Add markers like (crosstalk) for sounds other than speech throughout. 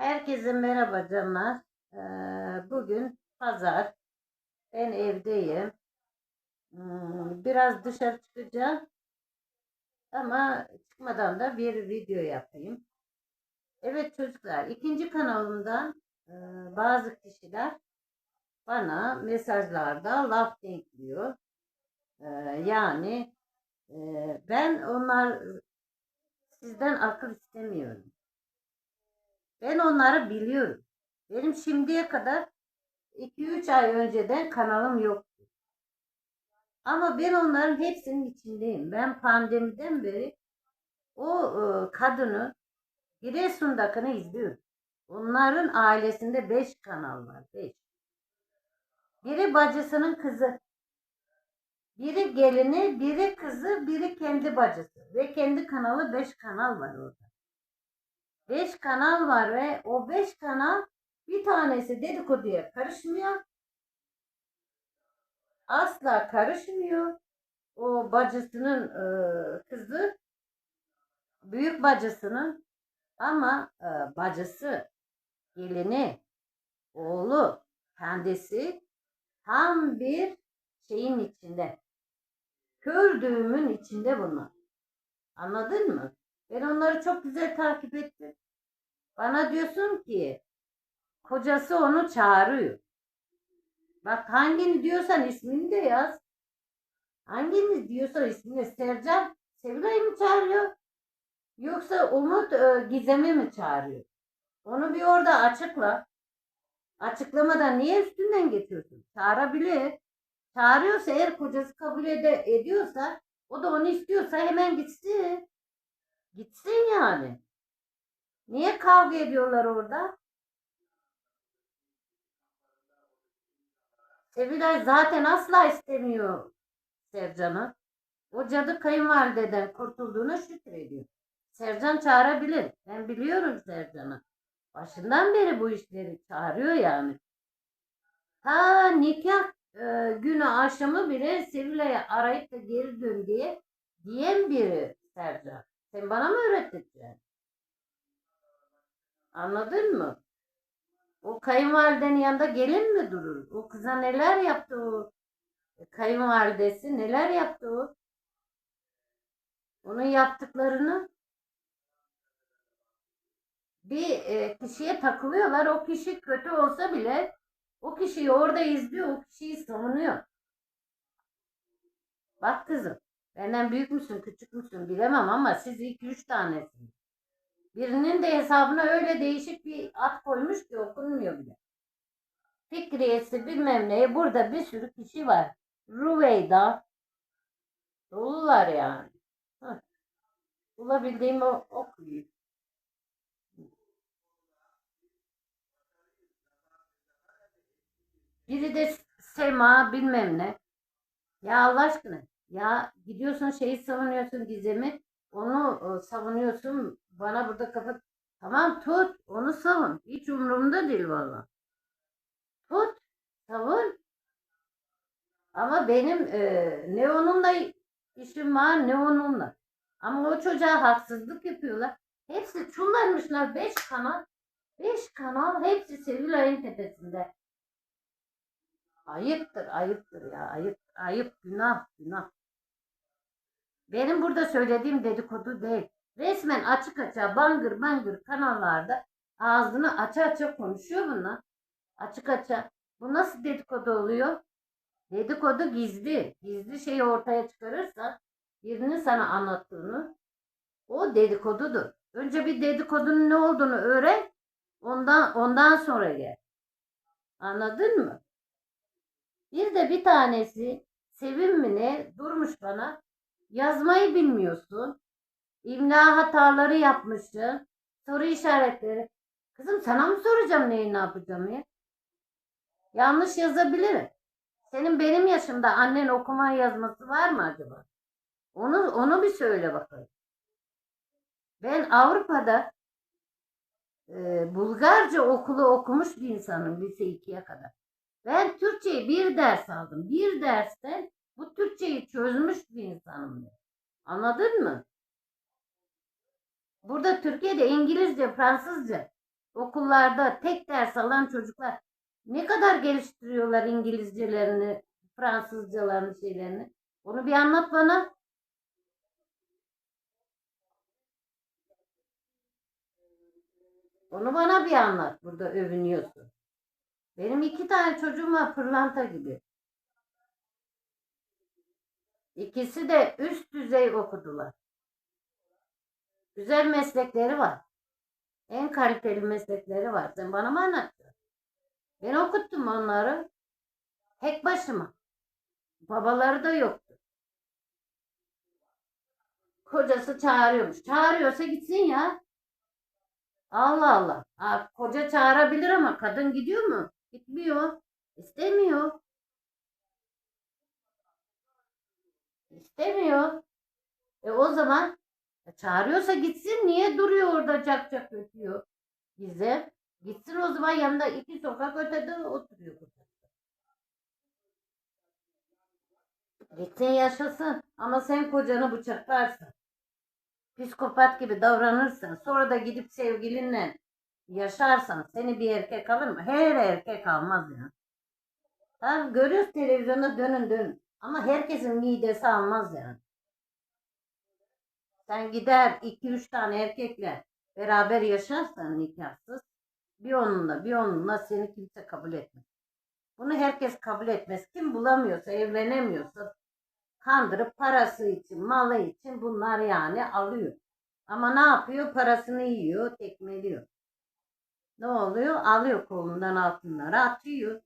Herkese merhaba canlar. Ee, bugün pazar. Ben evdeyim. Hmm, Biraz dışarı çıkacağım. Ama çıkmadan da bir video yapayım. Evet çocuklar, ikinci kanalımdan e, bazı kişiler bana mesajlarda laf denkliyor. Ee, Yani e, ben onlar sizden akıl istemiyorum. Ben onları biliyorum. Benim şimdiye kadar 2-3 ay önceden kanalım yoktu. Ama ben onların hepsinin içindeyim. Ben pandemiden beri o e, kadını Giresun'dakini izliyorum. Onların ailesinde 5 kanal var. 5. Biri bacısının kızı. Biri gelini, biri kızı, biri kendi bacısı. Ve kendi kanalı 5 kanal var orada. 5 kanal var ve o 5 kanal bir tanesi dedikoduya karışmıyor. Asla karışmıyor. O bacısının e, kızı büyük bacısının ama e, bacısı, gelini, oğlu, kendisi tam bir şeyin içinde. Kör düğümün içinde bunlar. Anladın mı? Ben onları çok güzel takip ettim. Bana diyorsun ki kocası onu çağırıyor. Bak hangini diyorsan ismini de yaz. Hangini diyorsan ismini Sercan Sevilay'ı mı çağırıyor? Yoksa Umut e, Gizem'i mi çağırıyor? Onu bir orada açıkla. Açıklamadan niye üstünden geçiyorsun? Çağırabilir. Çağırıyorsa eğer kocası kabul ede, ediyorsa o da onu istiyorsa hemen gitsin. Gitsin yani. Niye kavga ediyorlar orada? Sevilay zaten asla istemiyor Sercan'ı. O cadı kayınvalideden kurtulduğuna şükrediyor. Sercan çağırabilir. Ben biliyorum Sercan'ı. Başından beri bu işleri çağırıyor yani. Ta nikah e, günü akşamı bile Sevilay'ı arayıp da geri dön diye diyen biri Sercan. Sen bana mı öğreteceksin? Anladın mı? O kayınvalidenin yanında gelin mi durur? O kıza neler yaptı o kayınvalidesi? Neler yaptı o? Onun yaptıklarını bir e, kişiye takılıyorlar. O kişi kötü olsa bile o kişiyi orada izliyor. O kişiyi savunuyor. Bak kızım. Benden büyük müsün, küçük müsün bilemem ama siz iki üç tanesiniz. Birinin de hesabına öyle değişik bir at koymuş ki okunmuyor bile. Fikriyesi bilmem neye burada bir sürü kişi var. Rüveyda. Dolular yani. Heh. Bulabildiğimi o- okuyayım. Biri de Sema bilmem ne. Ya Allah aşkına. Ya gidiyorsun şeyi savunuyorsun Gizem'i. Onu e, savunuyorsun. Bana burada kapat. Tamam tut. Onu savun. Hiç umurumda değil valla. Tut. Savun. Ama benim e, ne onunla işim var ne onunla. Ama o çocuğa haksızlık yapıyorlar. Hepsi çullanmışlar. Beş kanal. Beş kanal. Hepsi Sevilay'ın tepesinde. Ayıptır, ayıptır ya. Ayıp, ayıp, günah, günah. Benim burada söylediğim dedikodu değil. Resmen açık açığa bangır bangır kanallarda ağzını aça aça konuşuyor bunlar. Açık açığa. Bu nasıl dedikodu oluyor? Dedikodu gizli. Gizli şeyi ortaya çıkarırsa birinin sana anlattığını o dedikodudur. Önce bir dedikodunun ne olduğunu öğren. Ondan ondan sonra gel. Anladın mı? Bir de bir tanesi Sevim mi ne durmuş bana. Yazmayı bilmiyorsun. İmla hataları yapmışsın. Soru işaretleri. Kızım sana mı soracağım neyi ne yapacağım ya? Yanlış yazabilirim. Senin benim yaşımda annen okuma yazması var mı acaba? Onu onu bir söyle bakalım. Ben Avrupa'da e, Bulgarca okulu okumuş bir insanım lise 2'ye kadar. Ben Türkçeyi bir ders aldım. Bir dersten bu Türkçeyi çözmüş bir insanım. Anladın mı? Burada Türkiye'de İngilizce, Fransızca Okullarda tek ders alan çocuklar ne kadar geliştiriyorlar İngilizcelerini, Fransızcalarını, şeylerini. Onu bir anlat bana. Onu bana bir anlat. Burada övünüyorsun. Benim iki tane çocuğum var pırlanta gibi. İkisi de üst düzey okudular. Güzel meslekleri var. En kaliteli meslekleri var. Sen bana mı anlatacaksın? Ben okuttum onları. Tek başıma. Babaları da yoktu. Kocası çağırıyormuş. Çağırıyorsa gitsin ya. Allah Allah. Ha, koca çağırabilir ama kadın gidiyor mu? Gitmiyor. İstemiyor. İstemiyor. E o zaman e, çağırıyorsa gitsin. Niye duruyor orada cak cak ötüyor bize? Gitsin o zaman yanında iki sokak ötede oturuyor. Gitsin yaşasın. Ama sen kocanı bıçaklarsın. Psikopat gibi davranırsan sonra da gidip sevgilinle yaşarsan seni bir erkek alır mı? Her erkek almaz ya. Tamam görüyoruz televizyonda dönün dönün. Ama herkesin midesi almaz yani. Sen gider iki üç tane erkekle beraber yaşarsan nikahsız bir onunla bir onunla seni kimse kabul etmez. Bunu herkes kabul etmez. Kim bulamıyorsa, evlenemiyorsa kandırıp parası için, malı için bunlar yani alıyor. Ama ne yapıyor? Parasını yiyor, tekmeliyor. Ne oluyor? Alıyor kolundan altınları atıyor.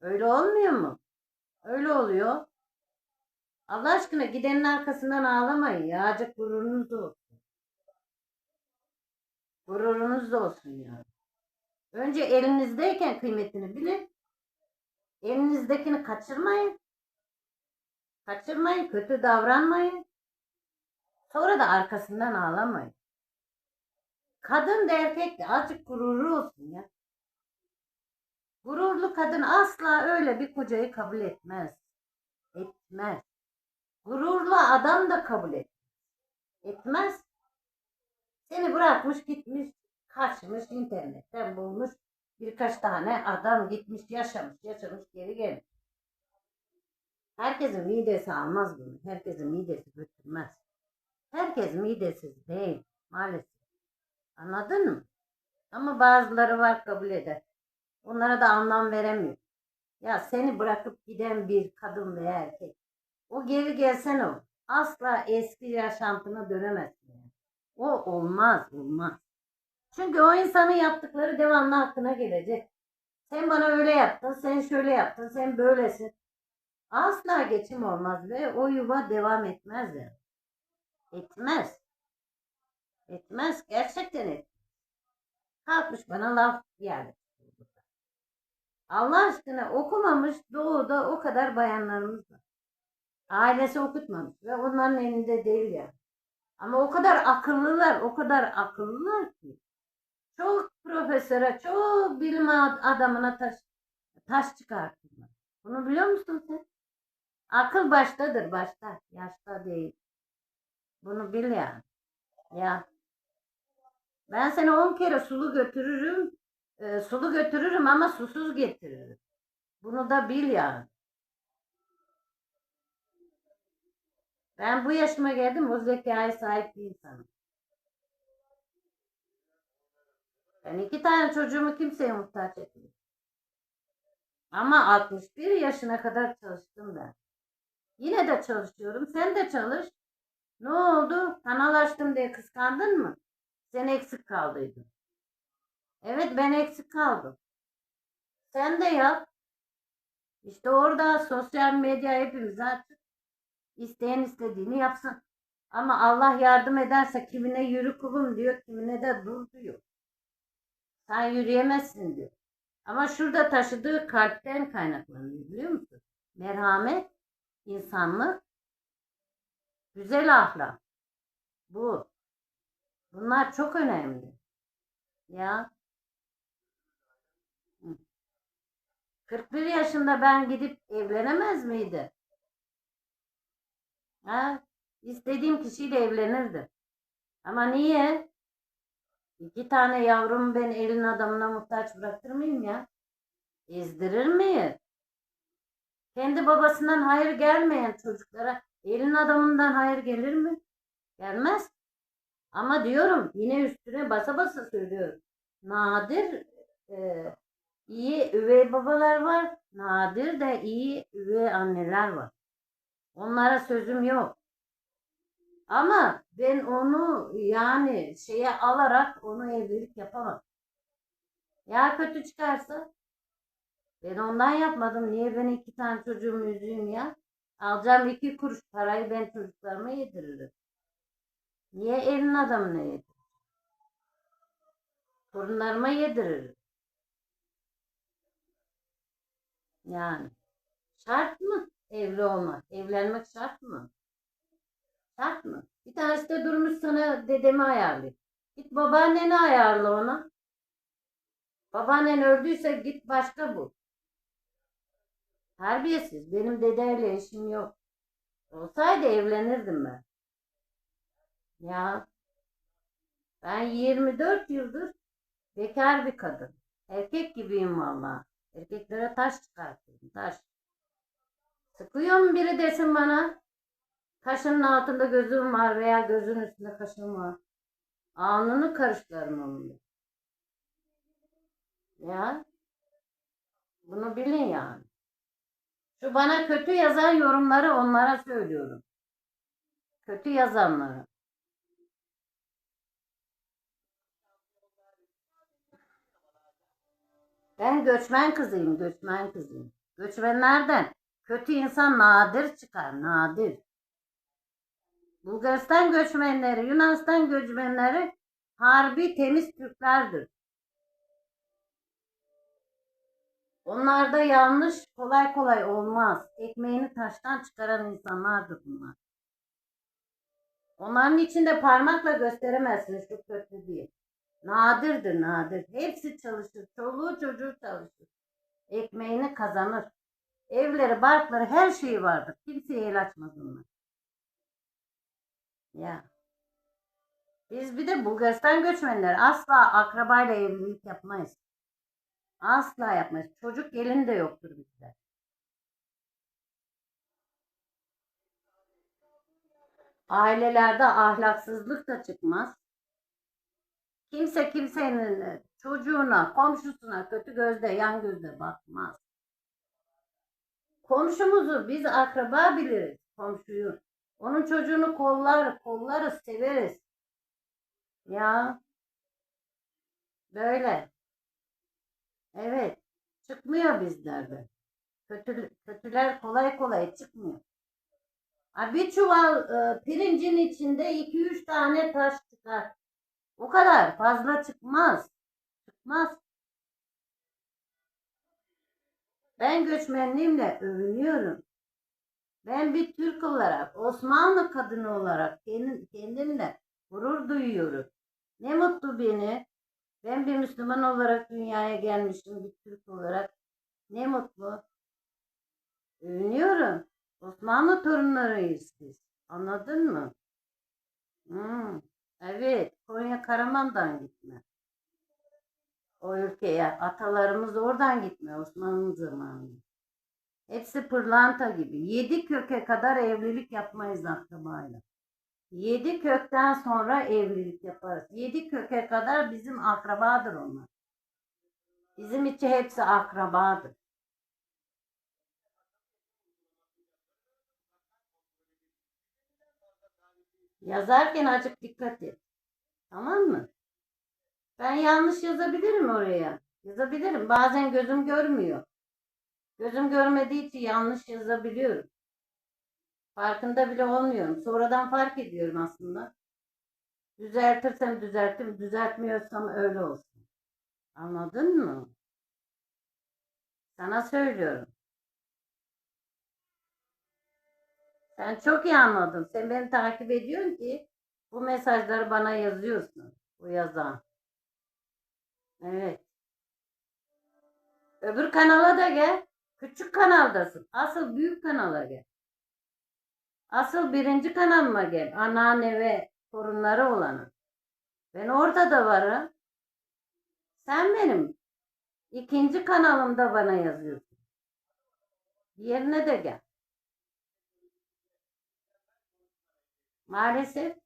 Öyle olmuyor mu? Öyle oluyor. Allah aşkına gidenin arkasından ağlamayın ya. Acık gururunuz da olsun. Gururunuz da olsun ya. Önce elinizdeyken kıymetini bilin. Elinizdekini kaçırmayın. Kaçırmayın, kötü davranmayın. Sonra da arkasından ağlamayın. Kadın da erkek de azıcık gururlu olsun ya. Gururlu kadın asla öyle bir kocayı kabul etmez. Etmez. Gururlu adam da kabul etmez. Etmez. Seni bırakmış gitmiş, kaçmış internetten bulmuş. Birkaç tane adam gitmiş, yaşamış, yaşamış, geri gelmiş. Herkesin midesi almaz bunu. Herkesin midesi götürmez. Herkes midesiz değil maalesef. Anladın mı? Ama bazıları var kabul eder. Onlara da anlam veremiyor. Ya seni bırakıp giden bir kadın veya erkek. O geri gelsen o. Asla eski yaşantına dönemezsin. Yani. O olmaz, olmaz. Çünkü o insanın yaptıkları devamlı hakkına gelecek. Sen bana öyle yaptın, sen şöyle yaptın, sen böylesin. Asla geçim olmaz ve o yuva devam etmez yani. Etmez. Etmez. Gerçekten etmez. Kalkmış bana laf yani. Allah aşkına okumamış doğuda o kadar bayanlarımız var. Ailesi okutmamış ve onların elinde değil yani. Ama o kadar akıllılar, o kadar akıllılar ki. Çok profesöre, çok bilim adamına taş, taş çıkartırlar. Bunu biliyor musun sen? Akıl baştadır, başta. Yaşta değil. Bunu bil yani. Ya. Ben seni on kere sulu götürürüm. E, sulu götürürüm ama susuz getiririm. Bunu da bil yani. Ben bu yaşıma geldim o zekaya sahip bir insanım. Ben iki tane çocuğumu kimseye muhtaç etmiyorum. Ama 61 yaşına kadar çalıştım ben. Yine de çalışıyorum. Sen de çalış. Ne oldu? Kanal açtım diye kıskandın mı? Sen eksik kaldıydın. Evet ben eksik kaldım. Sen de yap. İşte orada sosyal medya hepimiz açık. İsteyen istediğini yapsın. Ama Allah yardım ederse kimine yürü kulum diyor, kimine de dur diyor. Sen yürüyemezsin diyor. Ama şurada taşıdığı kalpten kaynaklanıyor biliyor musun? Merhamet, insanlık, güzel ahlak. Bu. Bunlar çok önemli. Ya. 41 yaşında ben gidip evlenemez miydi? Ha? İstediğim kişiyle evlenirdim. Ama niye? İki tane yavrum ben elin adamına muhtaç bırakır mıyım ya? Ezdirir miyim? Kendi babasından hayır gelmeyen çocuklara elin adamından hayır gelir mi? Gelmez. Ama diyorum yine üstüne basa basa söylüyorum. Nadir e, iyi üvey babalar var. Nadir de iyi üvey anneler var. Onlara sözüm yok. Ama ben onu yani şeye alarak onu evlilik yapamam. Ya kötü çıkarsa? Ben ondan yapmadım. Niye ben iki tane çocuğumu üzeyim ya? Alacağım iki kuruş parayı ben çocuklarıma yediririm. Niye elin adamına yediririm? Torunlarıma yediririm. Yani. Şart mı evli olmak? Evlenmek şart mı? Şart mı? Bir tanesi de durmuş sana dedemi ayarlıyor. Git babaanneni ayarla ona. Babaannen öldüyse git başka bul. Terbiyesiz. Benim dedeyle işim yok. Olsaydı evlenirdim ben. Ya ben 24 yıldır bekar bir kadın. Erkek gibiyim vallahi. Erkeklere taş çıkartıyorum. Taş. Sıkıyor mu biri desin bana? Kaşının altında gözüm var veya gözün üstünde kaşım var. Alnını karıştırırım onunla. Ya. Bunu bilin yani. Şu bana kötü yazan yorumları onlara söylüyorum. Kötü yazanları. Ben göçmen kızıyım, göçmen kızıyım. Göçmenlerden kötü insan nadir çıkar, nadir. Bulgaristan göçmenleri, Yunanistan göçmenleri harbi temiz Türklerdir. Onlarda yanlış kolay kolay olmaz. Ekmeğini taştan çıkaran insanlardır bunlar. Onların içinde parmakla gösteremezsiniz şu kötü diye. Nadirdir nadir. Hepsi çalışır. Çoluğu çocuğu çalışır. Ekmeğini kazanır. Evleri, barkları, her şeyi vardır. Kimseye el açmaz onlar. Ya. Biz bir de Bulgaristan göçmenleri asla akrabayla evlilik yapmayız. Asla yapmayız. Çocuk gelin de yoktur bizde. Ailelerde ahlaksızlık da çıkmaz. Kimse kimsenin çocuğuna, komşusuna kötü gözle, yan gözle bakmaz. Komşumuzu biz akraba biliriz, komşuyu. Onun çocuğunu kollar, kollarız, severiz. Ya. Böyle. Evet. Çıkmıyor bizlerde. Kötü, kötüler kolay kolay çıkmıyor. Ha, Bir çuval e, pirincin içinde 2-3 tane taş çıkar. O kadar fazla çıkmaz. Çıkmaz. Ben göçmenliğimle övünüyorum. Ben bir Türk olarak, Osmanlı kadını olarak kendim, kendimle gurur duyuyorum. Ne mutlu beni. Ben bir Müslüman olarak dünyaya gelmişim, bir Türk olarak. Ne mutlu. Övünüyorum. Osmanlı torunlarıyız biz. Anladın mı? Hmm. Evet, Konya Karaman'dan gitme. O ülkeye atalarımız oradan gitme Osmanlı zamanında. Hepsi pırlanta gibi. Yedi köke kadar evlilik yapmayız akrabayla. Yedi kökten sonra evlilik yaparız. Yedi köke kadar bizim akrabadır onlar. Bizim için hepsi akrabadır. Yazarken azıcık dikkat et. Tamam mı? Ben yanlış yazabilirim oraya. Yazabilirim. Bazen gözüm görmüyor. Gözüm görmediği için yanlış yazabiliyorum. Farkında bile olmuyorum. Sonradan fark ediyorum aslında. Düzeltirsem düzeltim, düzeltmiyorsam öyle olsun. Anladın mı? Sana söylüyorum. Sen çok iyi anladın. Sen beni takip ediyorsun ki bu mesajları bana yazıyorsun. Bu yazan. Evet. Öbür kanala da gel. Küçük kanaldasın. Asıl büyük kanala gel. Asıl birinci kanalıma gel. Anneanne ve torunları olanı. Ben orada da varım. Sen benim ikinci kanalımda bana yazıyorsun. Yerine de gel. Maalesef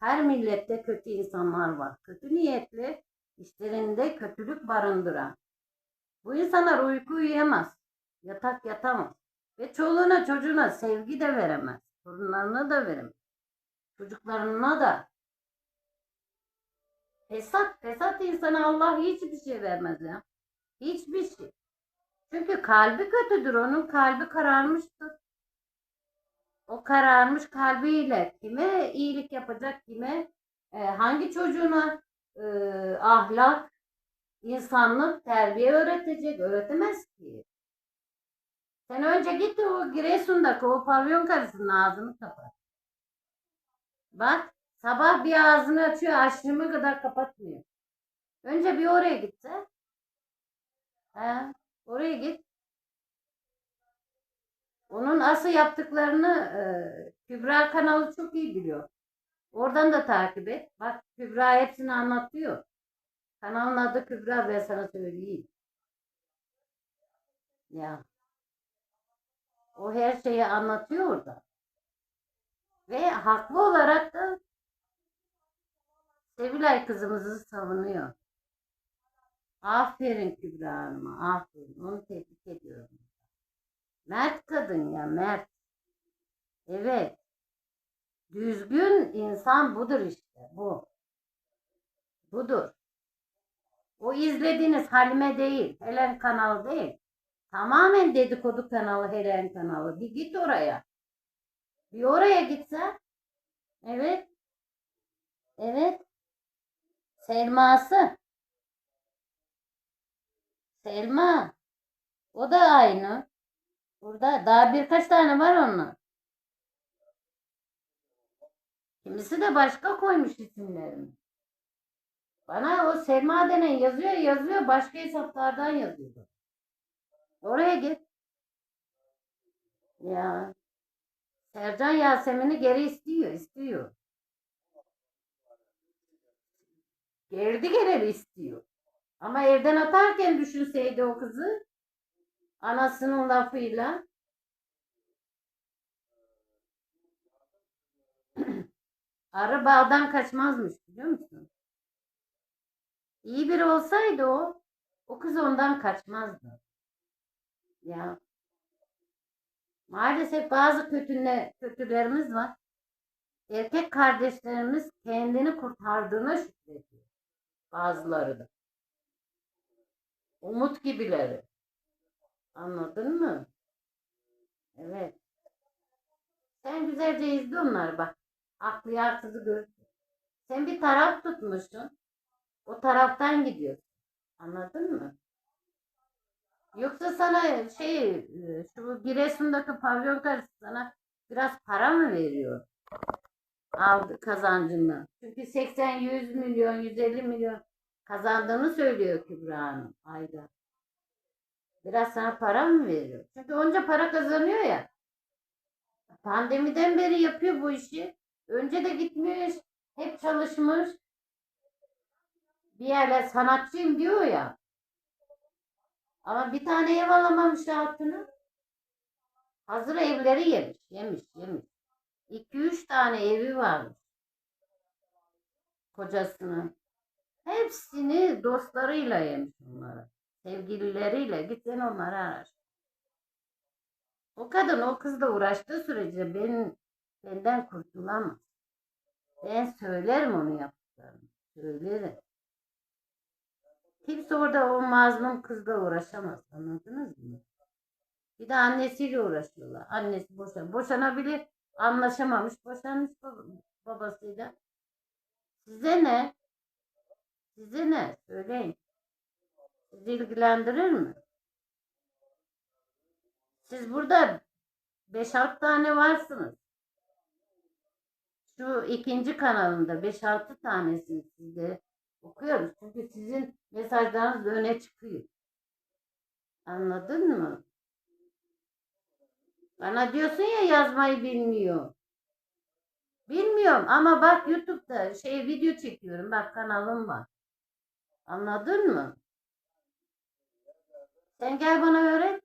her millette kötü insanlar var. Kötü niyetli, işlerinde kötülük barındıran. Bu insanlar uyku uyuyamaz. Yatak yatamaz. Ve çoluğuna çocuğuna sevgi de veremez. Torunlarına da veremez. Çocuklarına da. Fesat, fesat insana Allah hiçbir şey vermez ya. Hiçbir şey. Çünkü kalbi kötüdür. Onun kalbi kararmıştır. O kararmış kalbiyle kime iyilik yapacak, kime e, hangi çocuğuna e, ahlak, insanlık, terbiye öğretecek, öğretemez ki. Sen önce git de o Giresun'daki o pavyon karısının ağzını kapat. Bak sabah bir ağzını açıyor akşama kadar kapatmıyor. Önce bir oraya gitse. He, oraya git. Onun asıl yaptıklarını e, Kübra kanalı çok iyi biliyor. Oradan da takip et. Bak Kübra hepsini anlatıyor. Kanalın adı Kübra ben sana söyleyeyim. Ya. O her şeyi anlatıyor orada. Ve haklı olarak da Sevilay kızımızı savunuyor. Aferin Kübra Hanım'a, aferin. Onu tebrik ediyorum. Mert kadın ya, mert. Evet. Düzgün insan budur işte, bu. Budur. O izlediğiniz Halime değil, Helen kanalı değil. Tamamen dedikodu kanalı, Helen kanalı. Bir git oraya. Bir oraya gitsen. Evet. Evet. Selması. Selma. O da aynı. Burada daha birkaç tane var onun. Kimisi de başka koymuş isimlerini. Bana o Selma denen yazıyor yazıyor başka hesaplardan yazıyor. Oraya git. Ya. Sercan Yasemin'i geri istiyor, istiyor. Gerdi geleli istiyor. Ama evden atarken düşünseydi o kızı anasının lafıyla (clears throat) arı bağdan kaçmazmış biliyor musun? İyi biri olsaydı o o kız ondan kaçmazdı. Ya maalesef bazı kötüne, kötülerimiz var. Erkek kardeşlerimiz kendini kurtardığına şükrediyor. Bazıları da. Umut gibileri. Anladın mı? Evet. Sen güzelce izle onları bak. Haklı haksızı gör. Sen bir taraf tutmuşsun. O taraftan gidiyorsun. Anladın mı? Yoksa sana şey e, şu Giresun'daki pavyon karısı sana biraz para mı veriyor? Aldı kazancından. Çünkü 80-100 milyon, 150 milyon kazandığını söylüyor Kübra Hanım ayda. Biraz sana para mı veriyor? Çünkü onca para kazanıyor ya. Pandemiden beri yapıyor bu işi. Önce de gitmiş, hep çalışmış. Bir yerler sanatçıyım diyor ya. Ama bir tane ev alamamış hayatını. Hazır evleri yemiş, yemiş, yemiş. 2-3 tane evi varmış. Kocasının. Hepsini dostlarıyla yemiş onları. Sevgilileriyle. Git sen onları araş. O kadın o kızla uğraştığı sürece ben, benden kurtulamaz. Ben söylerim onu yaptıklarını. Söylerim. Kimse orada o mazlum kızla uğraşamaz. Anladınız mı? Bir de annesiyle uğraşıyorlar. Annesi boşan. Boşanabilir. Anlaşamamış. Boşanmış bab- babasıyla. Size ne? Size ne? Söyleyin. Sizi ilgilendirir mi? Siz burada 5-6 tane varsınız. Şu ikinci kanalında 5-6 tanesini sizde okuyoruz. Çünkü sizin mesajlarınız öne çıkıyor. Anladın mı? Bana diyorsun ya yazmayı bilmiyor. Bilmiyorum ama bak YouTube'da şey video çekiyorum. Bak kanalım var. Anladın mı? Sen gel bana öğret.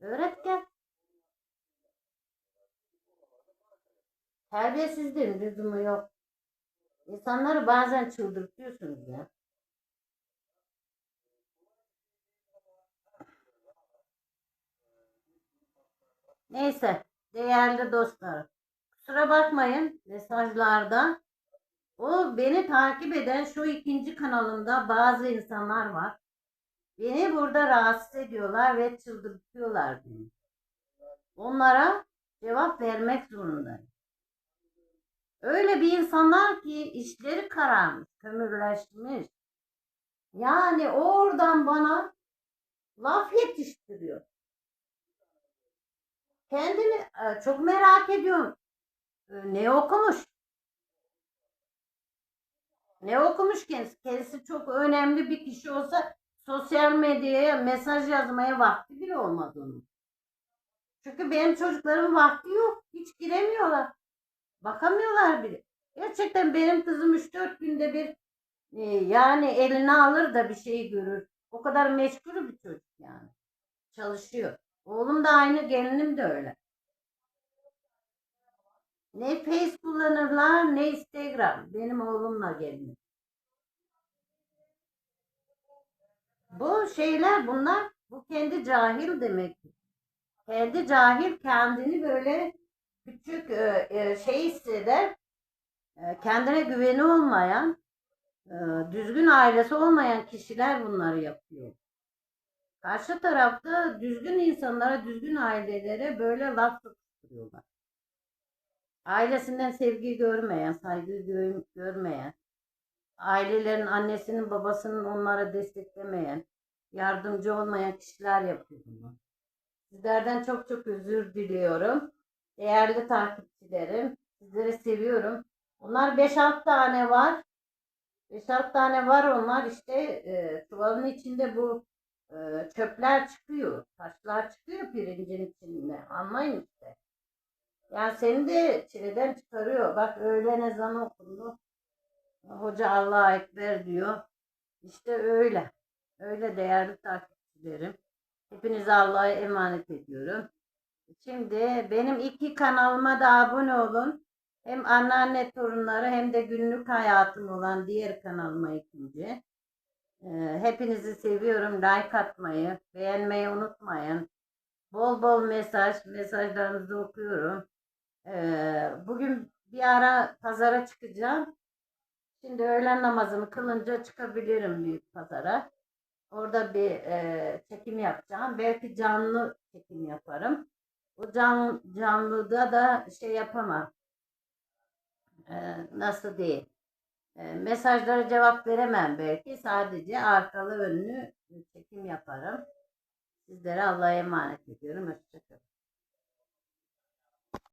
Öğret gel. Terbiyesizliğin lüzumu yok. İnsanları bazen çıldırtıyorsunuz ya. Neyse, değerli dostlar. Kusura bakmayın mesajlarda. O beni takip eden şu ikinci kanalımda bazı insanlar var. Beni burada rahatsız ediyorlar ve çıldırtıyorlar beni. Onlara cevap vermek zorundayım. Öyle bir insanlar ki işleri kararmış, kömürleşmiş. Yani oradan bana laf yetiştiriyor. Kendimi e, çok merak ediyorum. E, Ne okumuş? Ne okumuş kendisi? Kendisi çok önemli bir kişi olsa sosyal medyaya mesaj yazmaya vakti bile olmadı onun. Çünkü benim çocuklarımın vakti yok. Hiç giremiyorlar. Bakamıyorlar bile. Gerçekten benim kızım 3-4 günde bir e, yani eline alır da bir şey görür. O kadar meşgul bir çocuk yani. Çalışıyor. Oğlum da aynı, gelinim de öyle. Ne Face kullanırlar ne Instagram. Benim oğlumla gelinim. Bu şeyler bunlar bu kendi cahil demek. Kendi cahil kendini böyle küçük e, e, şey hisseder. E, kendine güveni olmayan, düzgün ailesi olmayan kişiler bunları yapıyor. Karşı tarafta düzgün insanlara, düzgün ailelere böyle laf tutturuyorlar. Ailesinden sevgi görmeyen, saygı gö- görmeyen, ailelerin annesinin babasının onlara desteklemeyen, yardımcı olmayan kişiler yapıyor bunu. Sizlerden çok çok özür diliyorum. Değerli takipçilerim, sizleri seviyorum. Onlar 5-6 tane var. 5-6 tane var onlar işte e, çuvalın içinde bu e, çöpler çıkıyor. Taşlar çıkıyor pirincin içinde. Anlayın işte. Yani seni de çileden çıkarıyor. Bak öğlen ezanı okundu. Hoca Allah'a Ekber diyor. İşte öyle. Öyle değerli takipçilerim. Hepinize Allah'a emanet ediyorum. Şimdi benim iki kanalıma da abone olun. Hem anneanne torunları hem de günlük hayatım olan diğer kanalıma ikinci. Ee, hepinizi seviyorum. Like atmayı, beğenmeyi unutmayın. Bol bol mesaj, mesajlarınızı okuyorum. Ee, bugün bir ara pazara çıkacağım. Şimdi öğlen namazını kılınca çıkabilirim büyük pazara. Orada bir e, çekim yapacağım. Belki canlı çekim yaparım. O can, canlıda da şey yapamam. E, nasıl değil. E, mesajlara cevap veremem belki. Sadece arkalı önlü çekim yaparım. Sizlere Allah'a emanet ediyorum. Hoşçakalın.